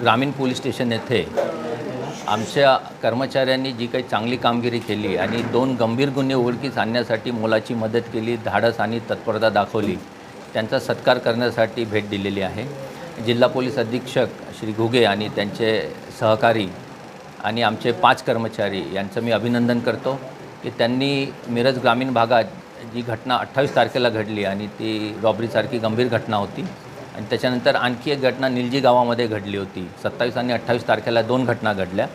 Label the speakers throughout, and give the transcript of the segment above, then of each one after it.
Speaker 1: ग्रामीण police station येथे आमच्या कर्मचाऱ्यांनी जी काही चांगली कामगिरी केली आणि दोन गंभीर गुन्हे उघडकीस आणण्यासाठी मोलाची मदत केली धाडस आणि तत्परता दाखवली त्यांचा सत्कार करण्यासाठी भेट दिलेली आहे. जिल्हा पोलीस अधीक्षक श्री घुगे आणि त्यांचे सहकारी आणि आमचे पाच कर्मचारी यांचं मी अभिनंदन करतो की त्यांनी मिरज ग्रामीण भागात जी घटना अठ्ठावीस तारखेला घडली आणि ती रॉबरीसारखी गंभीर घटना होती आणि त्याच्यानंतर आणखी एक घटना निलजी गावामध्ये घडली होती. सत्तावीस आणि अठ्ठावीस तारखेला दोन घटना घडल्या.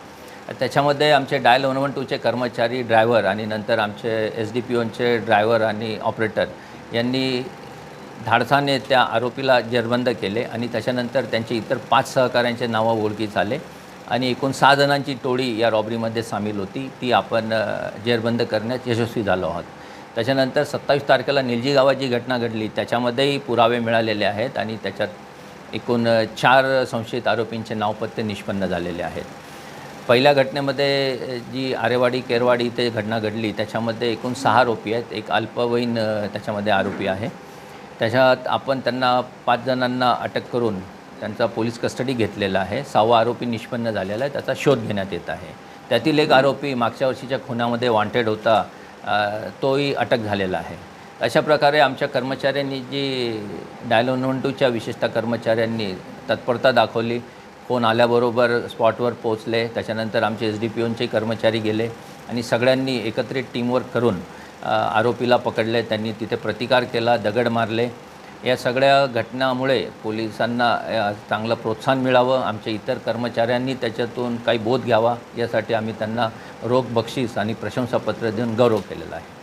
Speaker 1: त्याच्यामध्ये आमचे डायल वन वन टूचे कर्मचारी ड्रायव्हर आणि नंतर आमचे एस डी पी ओनचे ड्रायव्हर आणि ऑपरेटर यांनी धाडसाने त्या आरोपीला जेरबंद केले आणि त्याच्यानंतर त्यांचे इतर पाच सहकाऱ्यांचे नावं ओळखीत आले आणि एकूण सहा जणांची टोळी या रॉबरीमध्ये सामील होती. ती आपण जेरबंद करण्यात यशस्वी झालो आहोत. त्याच्यानंतर सत्तावीस तारखेला निलजी गावात जी घटना घडली. त्याच्यामध्येही पुरावे मिळालेले आहेत आणि त्याच्यात एकूण चार संशयित आरोपींचे नावपत्ते निष्पन्न झालेले आहेत. पहिल्या घटनेमध्ये जी आरेवाडी केरवाडी इथे घटना घडली त्याच्यामध्ये एकूण सहा आरोपी आहेत. एक अल्पवयीन त्याच्यामध्ये आरोपी आहे. त्याच्यात आपण त्यांना पाच जणांना अटक करून त्यांचा पोलीस कस्टडी घेतलेला आहे. सहावा आरोपी निष्पन्न झालेला आहे. त्याचा शोध घेण्यात येत आहे. त्यातील एक आरोपी मागच्या वर्षीच्या खुनामध्ये वॉन्टेड होता. तोही अटक झालेला आहे. अशा प्रकारे आमच्या कर्मचाऱ्यांनी जी डायल वन टूच्या विशेषतः कर्मचाऱ्यांनी तत्परता दाखवली फोन आल्याबरोबर स्पॉटवर पोचले त्याच्यानंतर आमचे एस डी पी ओनचे कर्मचारी गेले आणि सगळ्यांनी एकत्रित टीमवर्क करून आरोपीला पकडले त्यांनी तिथे प्रतिकार केला दगड मारले. या सगळ्या घटनामुळे पोलिसांना चांगलं प्रोत्साहन मिळावं आमच्या इतर कर्मचाऱ्यांनी त्याच्यातून काही बोध घ्यावा यासाठी आम्ही त्यांना रोख बक्षीस आणि प्रशंसापत्र देऊन गौरव केलेला आहे.